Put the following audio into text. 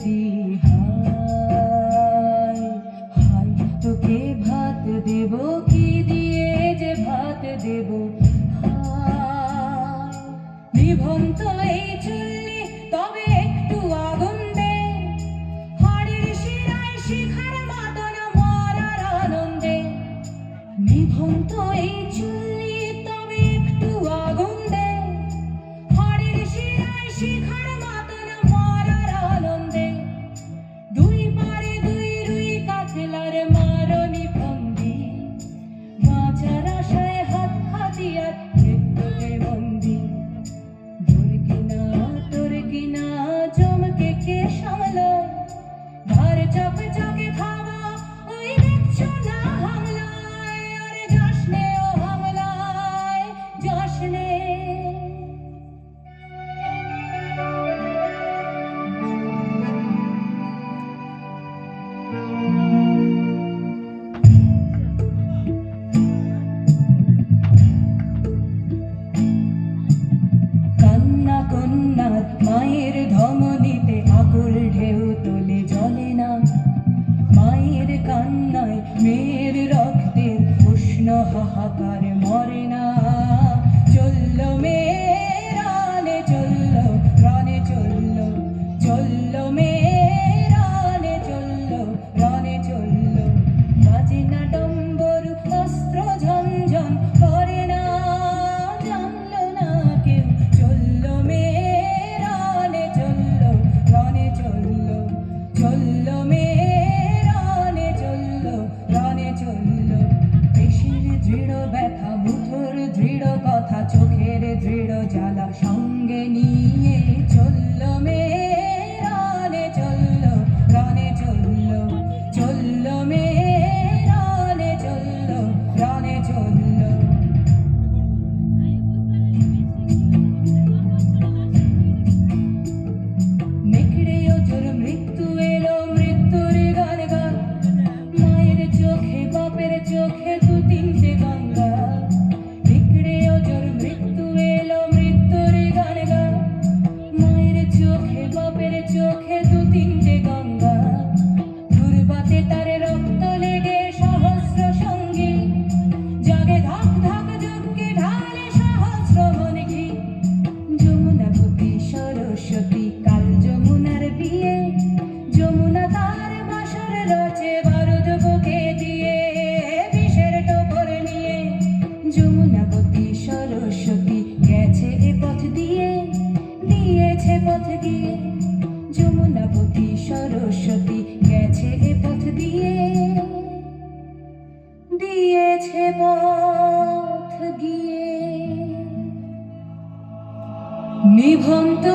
জি high high তোকে ভাত দেব কি দিয়ে যে ভাত দেব? নিভন্ত এই চুল্লি তবে একটু আগুন দে। হাড়ির শিরায় শিখার মতন মরার আনন্দে। নিভন্ত এই চুল্লি নাথ মায়ের ধমনীতে আকুল ঢেউ তোলে জলে না। মায়ের কান্নায় মেয়ের রক্তের উষ্ণ হাহাকারে জ্বালা সঙ্গে নিয়ে নিভন্ত